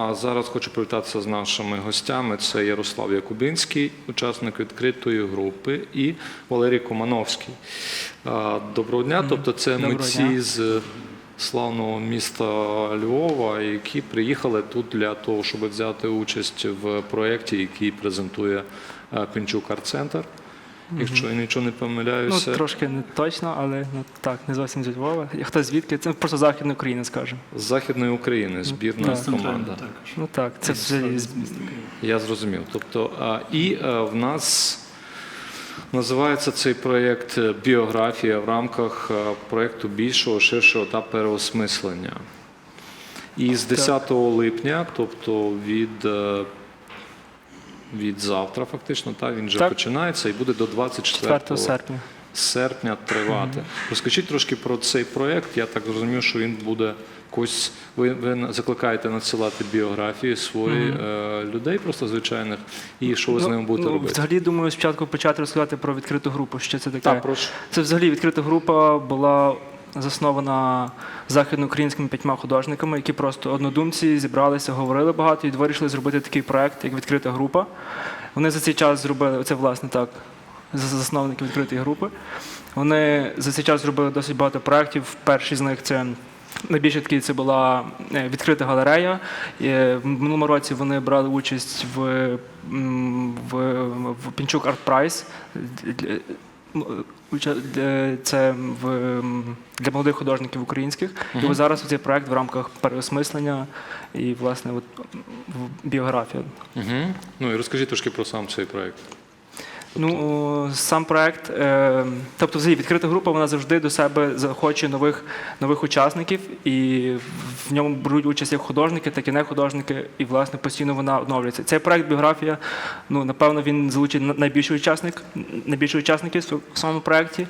А зараз хочу привітатися з нашими гостями. Це Ярослав Якубинський, учасник відкритої групи, і Валерій Комановський. Доброго дня. Тобто, це Доброго митці дня. з славного міста Львова, які приїхали тут для того, щоб взяти участь в проєкті, який презентує е, Пінчук Арт-центр. Якщо я нічого не Ну, помиляюся, трошки не точно, але ну, так, не зовсім зі Львова. Хто звідки? Це просто Західна Україна, скажімо. з Західної України збірна так. команда. Ну так, це з- Я зрозумів. Тобто, а, і е, в нас називається цей проєкт е, біографія в рамках е, проєкту більшого, ширшого та переосмислення. І з 10 липня, тобто від, від завтра, фактично, та, він вже Так. починається і буде до 24 4 серпня. серпня тривати. Розкажіть трошки про цей проєкт. Я так розумію, що він буде якось. Ви, ви закликаєте надсилати біографії своїх е, людей, просто звичайних, і що ви з ними будете ну, робити? Взагалі, думаю, спочатку почати розказати про відкриту групу. Що це таке? Так, прошу. Це взагалі відкрита група була заснована західноукраїнськими п'ятьма художниками, які просто однодумці зібралися, говорили багато і вирішили зробити такий проект, як відкрита група. Вони за цей час зробили це, власне, так, засновники відкритої групи. Вони за цей час зробили досить багато проєктів. Перший з них це. Найбільше такий це була е, відкрита галерея. Е, В минулому році вони брали участь в, в, в Пінчук Арт Прайс. Це в, для молодих художників українських. І ось зараз цей проект в рамках переосмислення і, власне, от, в- біографія. Угу. Ну і розкажи трошки про сам цей проєкт. Ну, сам проект, е, тобто, взагалі, відкрита група, вона завжди до себе захоче нових, нових учасників, і в ньому беруть участь як художники, так і не художники, і власне постійно вона оновлюється. Цей проект біографія, ну напевно, він залучить найбільший учасник, найбільше учасників в самому проекті.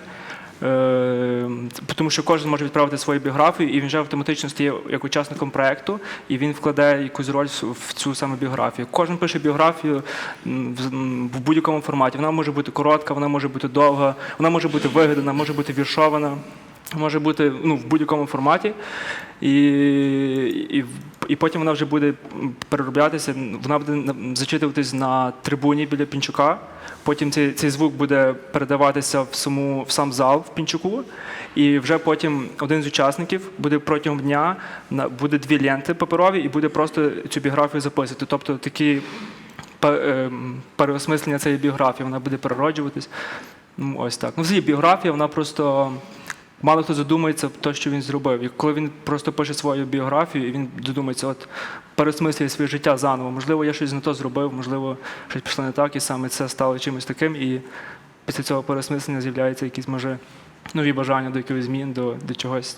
Е, тому що кожен може відправити свою біографію, і він вже автоматично стає як учасником проекту, і він вкладає якусь роль в цю саме біографію. Кожен пише біографію в будь-якому форматі. Вона може бути коротка, вона може бути довга, вона може бути вигадана, може бути віршована. Може бути ну, в будь-якому форматі, і, і, і потім вона вже буде перероблятися. Вона буде зачитуватись на трибуні біля Пінчука. Потім цей, цей звук буде передаватися в, саму, в сам зал в Пінчуку. І вже потім один з учасників буде протягом дня буде дві ленти паперові, і буде просто цю біографію записувати. Тобто такі ем, переосмислення цієї біографії, вона буде перероджуватись. Ну, ось так. Ну, взагалі, біографія, вона просто. Мало хто задумається те, що він зробив. І коли він просто пише свою біографію, і він додумається, от пересмислює своє життя заново. Можливо, я щось не то зробив, можливо, щось пішло не так, і саме це стало чимось таким. І після цього пересмислення з'являються якісь, може, нові бажання до якихось змін, до, до чогось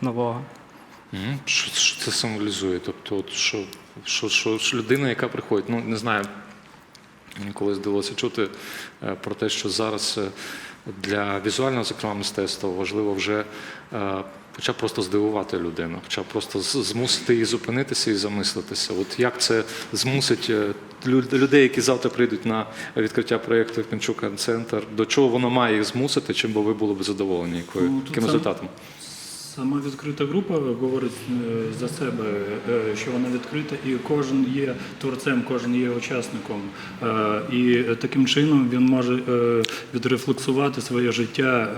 нового. Що, що це символізує? Тобто, от, що, що, що, що людина, яка приходить, ну не знаю, мені колись довелося чути е, про те, що зараз е, для візуального, зокрема, мистецтва важливо вже е, хоча б просто здивувати людину, хоча б просто змусити її зупинитися і замислитися. От як це змусить е, людей, які завтра прийдуть на відкриття проєкту Пінчука Центр, до чого воно має їх змусити, чим би ви були б задоволені, якою, Ну, яким результатом? Сама відкрита група говорить е, за себе, е, що вона відкрита, і кожен є творцем, кожен є учасником. Е, І таким чином він може відрефлексувати своє життя.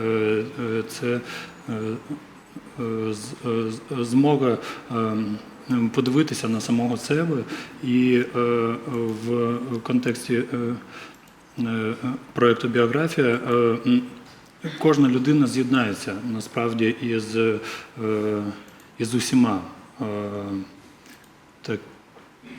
Це змога е, подивитися на самого себе і в контексті проєкту біографія. Е, Кожна людина з'єднається насправді із, е, із усіма. Е, Так, Ну,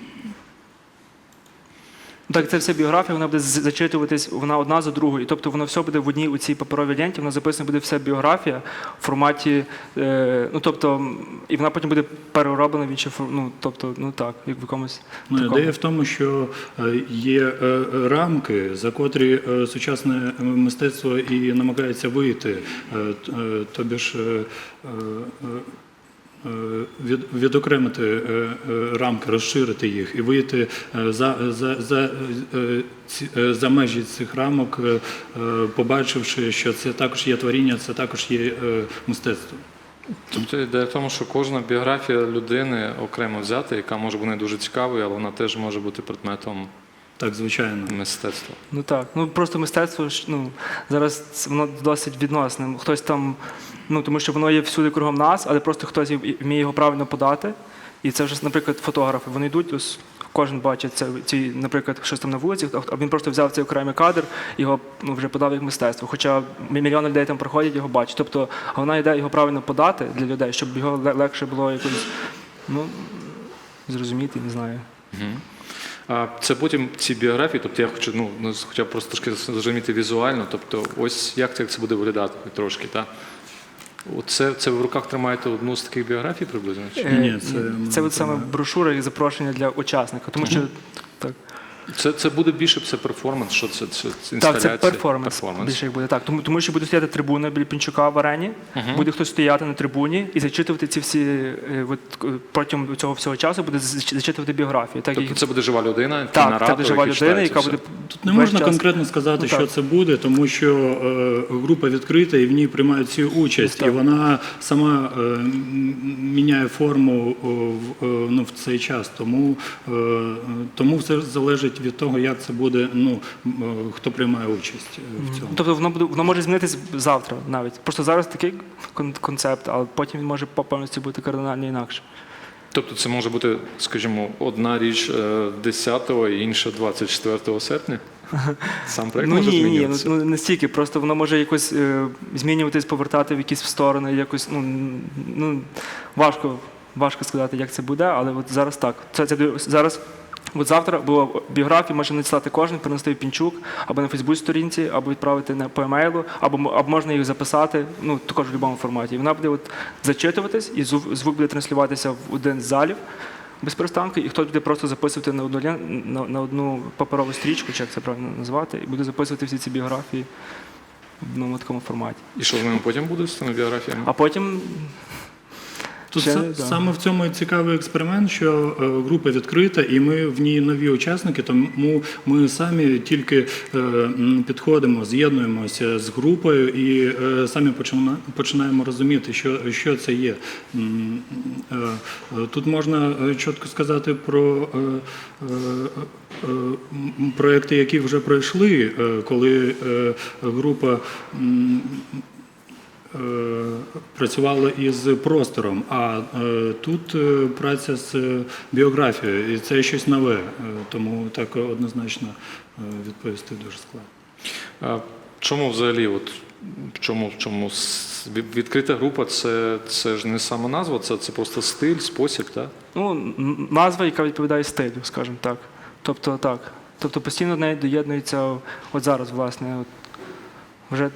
Так, це вся біографія, вона буде зачитуватись, вона одна за другою. І тобто воно все буде в одній у цій паперовій ленті, вона записана буде вся біографія в форматі, е, ну тобто, і вона потім буде перероблена в інші ну, тобто, ну так, як в якомусь. ну, такому. ідея в тому, що е, є е, рамки, за котрі е, сучасне мистецтво і намагається вийти. Тобі ж відокремити е, е, рамки, розширити їх і вийти е, за, за, за, е, е, за межі цих рамок, е, е, побачивши, що це також є творіння, це також є е, мистецтво. Тобто ідея в тому, що кожна біографія людини окремо взята, яка може бути не дуже цікавою, але вона теж може бути предметом Так, звичайно. мистецтва. Ну так, ну просто мистецтво ну зараз воно досить відносне. Хтось там, ну тому що воно є всюди кругом нас, але просто хтось вміє його правильно подати. І це вже, наприклад, фотографи. Вони йдуть, ось кожен бачить це, ці, наприклад, щось там на вулиці, а він просто взяв цей окремий кадр, його ну, вже подав як мистецтво. Хоча мільйони людей там проходять, його бачать. Тобто головна ідея його правильно подати для людей, щоб його легше було якось ну, зрозуміти, не знаю. А це потім ці біографії, тобто я хочу, ну, ну, хоча б просто трошки зрозуміти візуально, тобто ось як це, як це буде виглядати трошки, так? Оце, це ви в руках тримаєте одну з таких біографій приблизно? Чи? Е, Ні, це це от саме брошура і запрошення для учасника. Тому що так, Це, це буде більше це перформанс, що це, це, це так це перформанс, більше як буде. Так, тому, тому що буде стояти трибуна біля Пінчука в арені, буде хтось стояти на трибуні і зачитувати ці всі е, от, е, протягом цього всього часу буде зачитувати біографії. Так, Тобто як- це буде жива людина, так наратор, це буде жива людина, яка це буде. Тут не можна час- конкретно сказати, Ну, що так. це буде, тому що е, група відкрита і в ній приймають всі участь, і вона сама е, міняє форму о, в, е, ну, в цей час. Тому, е, тому все залежить від того, як це буде, ну е, хто приймає участь е, в цьому. Тобто воно буде воно може змінитись завтра навіть. Просто зараз такий концепт, а потім він може по- повністю бути кардинально інакше. Тобто це може бути, скажімо, одна річ е, 10-го і інша 24 серпня? Сам проєкт Ну може ні, ні, ну, змінюватися? ну не стільки, просто воно може якось е, змінюватись, повертати в якісь сторони, якось ну, ну важко, важко сказати, як це буде, але от зараз так. Це, це зараз. От завтра було біографію, може надіслати кожен, принести в пінчук, або на Фейсбук сторінці, або відправити на по емейлу, або, або можна їх записати, ну також в будь-якому форматі. І вона буде от зачитуватись, і звук, буде транслюватися в один з залів без перестанку, і хтось буде просто записувати на одну на, на одну паперову стрічку, чи як це правильно назвати, і буде записувати всі ці біографії в одному такому форматі. І що з ними потім буде з цими біографіями? А потім Тут Ще са- да. саме в цьому і цікавий експеримент, що е, група відкрита, і ми в ній нові учасники, тому ми самі тільки е, підходимо, з'єднуємося з групою і е, самі почина- починаємо розуміти, що, що це є. Тут можна чітко сказати про проекти, які вже пройшли, коли група. Е, із простором, а е, тут е, праця з біографією, і це щось нове, тому так однозначно відповісти дуже складно. А чому взагалі, от чому, чому відкрита група це, це ж не сама назва, це, це просто стиль, спосіб, так? ну, назва, яка відповідає стилю, скажімо так. Тобто так. Тобто постійно до неї доєднується от зараз, власне. От, вже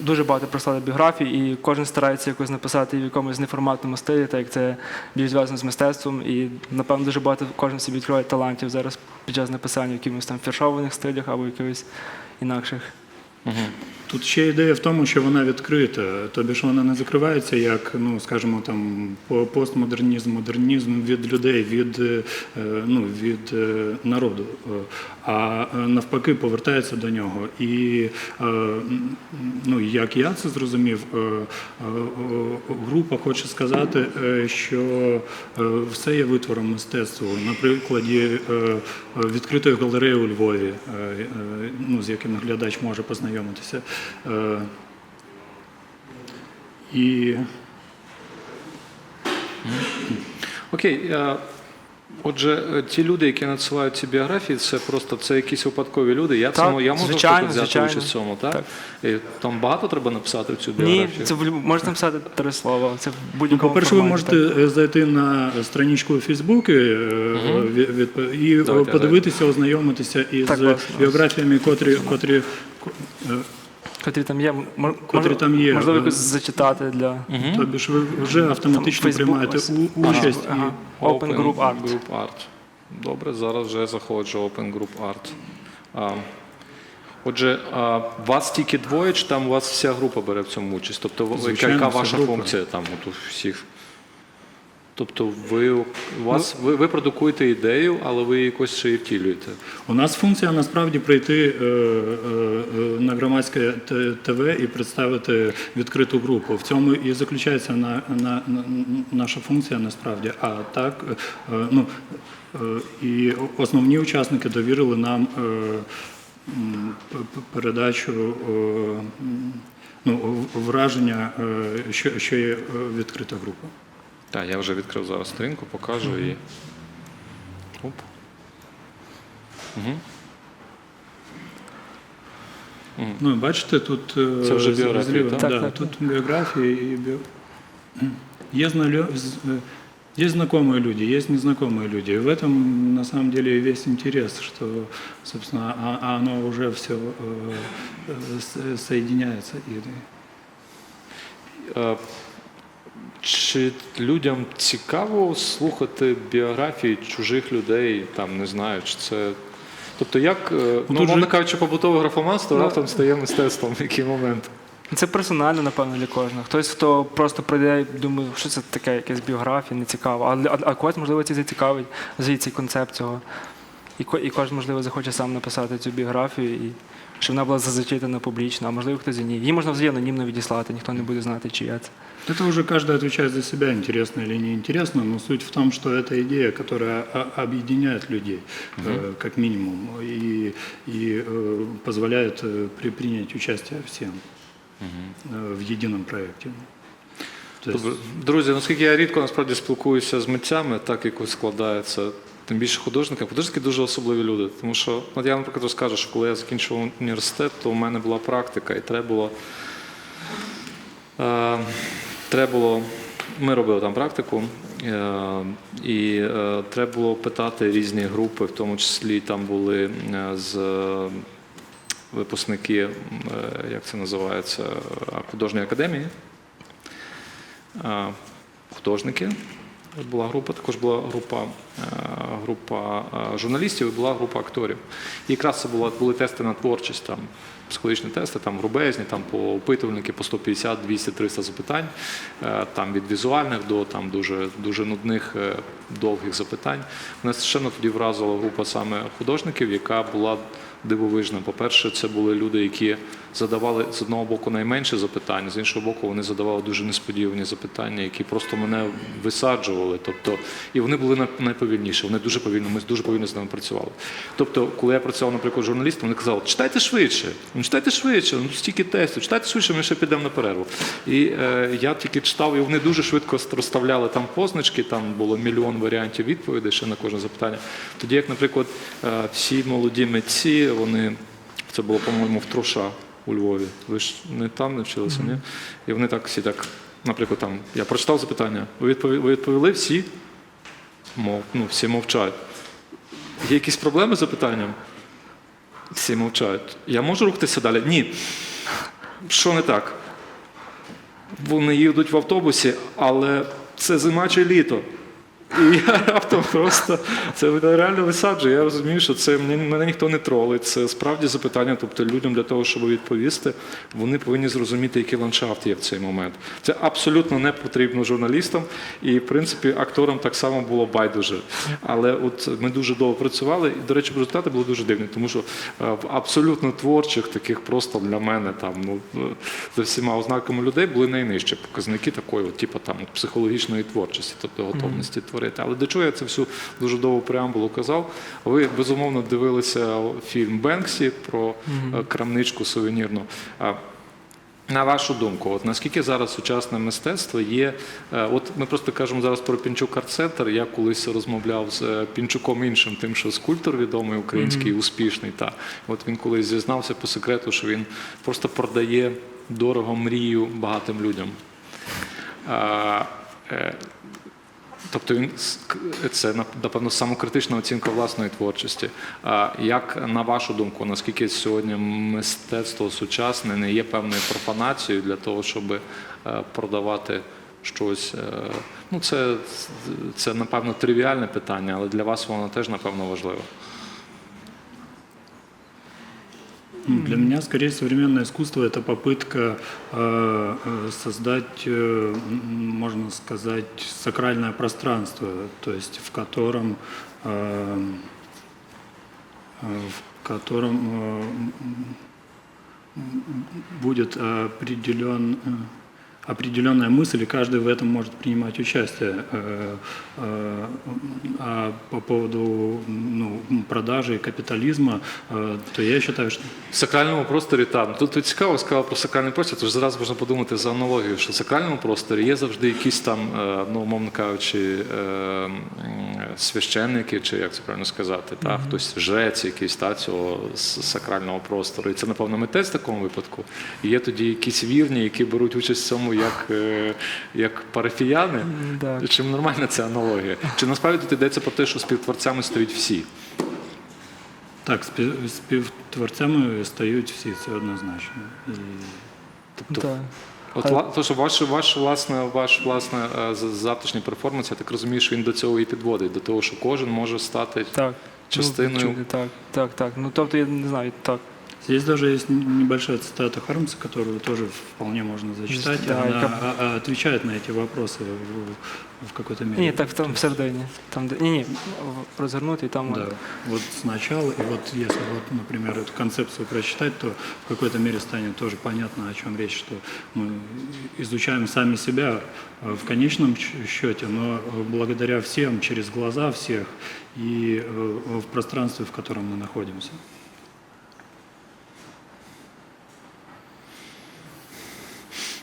дуже багато прислали біографій, і кожен старається якось написати в якомусь неформатному стилі, так як це більш зв'язано з мистецтвом. І напевно дуже багато кожен собі відкриває талантів зараз під час написання в якихось там фіршованих стилях або якихось інакших. Тут ще ідея в тому, що вона відкрита, тобі ж вона не закривається як, ну скажімо, там постмодернізм, модернізм від людей, від, е, ну, від е, народу, а е, навпаки повертається до нього. І ну, як я це зрозумів, група хоче сказати, що все є витвором мистецтва. На прикладі е, відкритої галереї у Львові, ну, з яким глядач може познайомитися. Е, І Окей. Отже, е, ті люди, які надсилають ці біографії, це просто це якісь випадкові люди. Я, Так, цьому, я можу звичайно, взяти звичайно. участь в цьому, так? Так. І там багато треба написати в цю Ні, біографію? це в люб- можна написати три слова. Це в будь-якому Ну, по-перше, ви можете так. е, зайти на страничку у Фейсбуці е, від- від- і Давайте, подивитися, ознайомитися із Так, біографіями, котрі, котрі е, котрі там є, Котрі там є, можливо, е, якось зачитати для тобі ж ви вже автоматично Facebook приймаєте ось. у- Ага, участь. і- ага. Open Group Art. Group Art. Добре, зараз вже заходжу Open Group Art. А, отже, а, вас тільки двоє, чи там у вас вся група бере в цьому участь? Тобто, ви- яка, Звичайно, яка вся ваша група. функція там от у всіх? Тобто ви, у вас, ви, ви продукуєте ідею, але ви її якось ще і втілюєте. У нас функція насправді прийти е, е, е, на громадське ТВ і представити відкриту групу. В цьому і заключається на, на, на- наша функція насправді. А так, е, ну, е, і основні учасники довірили нам е, передачу е, ну, враження, е, що, що є е, відкрита група. Так, я вже відкрив зараз сторінку, покажу і. Оп. Угу. Ну, бачите, тут е, Це вже з- біографії, зліва, так? Так, да, так, тут біографії і біо... Є, знальо... з- е, есть знакомые люди, есть незнакомые люди. И в этом, на самом деле, и весь интерес, что, собственно, а- а оно уже все соединяется. чи людям цікаво слухати біографії чужих людей, там не знаю, чи це. Тобто, як, е, ну, тут мовно кажучи, побутове графоманство Ну, раптом стає мистецтвом в який момент. Це персонально, напевно, для кожного. Хтось, хто просто прийде і думає, що це таке, якась біографія, не цікаво. А, а, а когось, можливо, це зацікавить звідси концепт цього І, ко- і кожен, можливо, захоче сам написати цю біографію, і щоб вона була зачитана публічно, а можливо, хтось і ні. Її можна взагалі анонімно відіслати, ніхто не буде знати, чия це. Это уже каждый отвечает за себя, интересно или неинтересно, но суть в том, что это идея, которая о- объединяет людей, э, как минимум, и, и э, позволяет э, при- принять участие всем э, в едином проекте. То есть- Добре. Друзі, наскільки я рідко насправді спілкуюся з митцями, так якось складається, тим більше художниками. Художники дуже особливі люди. Тому що, от я, наприклад, розкажу, що коли я закінчив університет, то у мене була практика, і треба було. Е, треба було. Ми робили там практику, е, і е, треба було питати різні групи, в тому числі там були з випускники, як це називається, художньої академії художники. Була група, також була група, е, група е, журналістів і була група акторів. І якраз це була, були тести на творчість, там, психологічні тести, там грубезні, там по опитувальники по 150, 200, 300 запитань, е, там від візуальних до там, дуже, дуже нудних, довгих запитань. Мене страшенно тоді вразила група саме художників, яка була дивовижна. По-перше, це були люди, які задавали з одного боку найменше запитань, з іншого боку, вони задавали дуже несподівані запитання, які просто мене висаджували. Тобто, і вони були най- найповільніші. Вони дуже повільно, ми дуже повільно з ними працювали. Тобто, коли я працював, наприклад, журналістом, вони казали, читайте швидше, ну читайте швидше, ну стільки тестів, читайте швидше, ми ще підемо на перерву. І е, я тільки читав, і вони дуже швидко розставляли там позначки, там було мільйон варіантів відповідей ще на кожне запитання. Тоді, як, наприклад, е, всі молоді митці, вони це було, по-моєму, в Труша у Львові. Ви ж не там не вчилися, ні? І вони так всі так, наприклад, там я прочитав запитання, ви відповіли, ви відповіли всі? Мов, ну, всі мовчать. Є якісь проблеми з запитанням? Всі мовчають. Я можу рухатися далі? Ні. Що не так? Вони їдуть в автобусі, але це зима чи літо. І я раптом просто це реально висаджує. Я розумію, що це мене, мене ніхто не тролить. Це справді запитання. Тобто людям для того, щоб відповісти, вони повинні зрозуміти, який ландшафт є в цей момент. Це абсолютно не потрібно журналістам, і в принципі акторам так само було байдуже. Але от ми дуже довго працювали, і, до речі, результати були дуже дивні, тому що е, в абсолютно творчих, таких просто для мене там ну за всіма ознаками людей були найнижчі показники такої, от, типу там психологічної творчості, тобто готовності творити. Але до чого я це всю дуже довгу преамбулу казав? Ви безумовно дивилися фільм Бенксі про е, крамничку сувенірну. На вашу думку, от наскільки зараз сучасне мистецтво є? е, От ми просто кажемо зараз про Пінчук арт-центр. Я колись розмовляв з е, Пінчуком іншим, тим, що скульптор відомий український, успішний. Та от він колись зізнався по секрету, що він просто продає дорого мрію багатим людям. Тобто він це напевно самокритична оцінка власної творчості. А як на вашу думку, наскільки сьогодні мистецтво сучасне не є певною профанацією для того, щоб е, продавати щось? е, Ну це, це напевно тривіальне питання, але для вас воно теж напевно важливо. Для меня скорее современное искусство это попытка э, э, создать, э, можно сказать, сакральное пространство, то есть в котором, в котором будет определен, определенная мысль, и каждый в этом может принимать участие. Э, э, А по поводу ну, продажи и капитализма, э, то я считаю, что В сакральному просторі там. Тут тут цікаво сказав про сакральний простір, тож зараз можна подумати за аналогією, що в сакральному просторі є завжди якісь там, е, ну, умовно кажучи, е, м, священники, чи як це правильно сказати, та, хтось жрець якийсь та, цього сакрального простору. І це, напевно, митець в такому випадку. І є тоді якісь вірні, які беруть участь в цьому як, е, як парафіяни. Так. Чим нормальна ця аналогія? Чи насправді тут йдеться про те, що співтворцями стають всі? так, спів- співтворцями стають всі, це однозначно. І Тобто, Так. От, Але- ла- то, що ваш, ваш, власне, ваш власне, е, з- завтрашній перформанс, я так розумію, що він до цього і підводить, до того, що кожен може стати Так. частиною. Ну, чути, так, так, так. Ну тобто я не знаю, так. Здесь даже есть н- небольшая цитата Хармса, которую тоже вполне можно зачитать. Да, Она яка- а- а, отвечает на эти вопросы в, в какой-то мере. Ні, так там всередині. Там, де... Ні, ні, розгорнути і там. Да, вот сначала, и вот если вот, например, эту концепцию прочитать, то в какой-то мере станет тоже понятно, о чем речь, что мы изучаем сами себя э, в конечном ч- счете, но э, благодаря всем, через глаза всех и э, в пространстве, в котором мы находимся.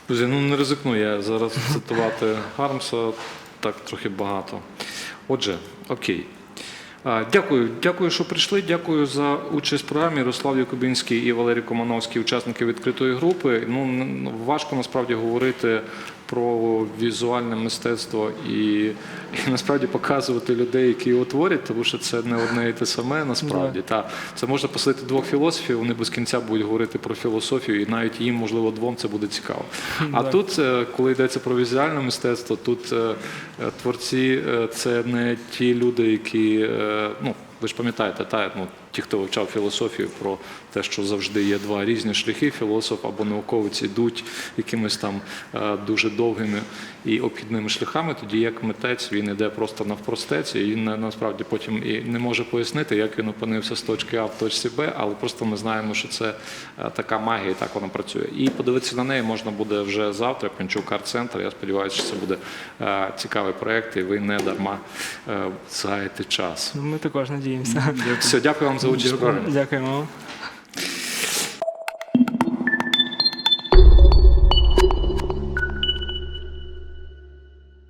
Друзі, ну не ризикну я зараз цитувати Хармса так трохи багато. Отже, окей. Дякую, дякую, що прийшли. Дякую за участь в програмі. Ярослав Якубінський і Валерій Комановський, учасники відкритої групи. Ну важко насправді говорити про візуальне мистецтво і, і насправді показувати людей, які його творять, тому що це не одне і те саме насправді. Та це можна посадити двох філософів, вони без кінця будуть говорити про філософію, і навіть їм, можливо, двом це буде цікаво. А тут, е, коли йдеться про візуальне мистецтво, тут е, е, творці це не ті люди, які ну. Ви ж пам'ятаєте, та, ну, ті, хто вивчав філософію, про те, що завжди є два різні шляхи, філософ або науковець ідуть якимись там е, дуже довгими і обхідними шляхами, тоді як митець він іде просто навпростець, і він насправді потім і не може пояснити, як він опинився з точки А в точці Б, але просто ми знаємо, що це е, така магія, і так вона працює. І подивитися на неї можна буде вже завтра. Пенчук арт-центр. Я сподіваюся, що це буде е, цікавий проєкт, і ви не дарма згаєте час. Ну, ми також надіємося. Все, дякую вам за участь в програмі. Дякуємо.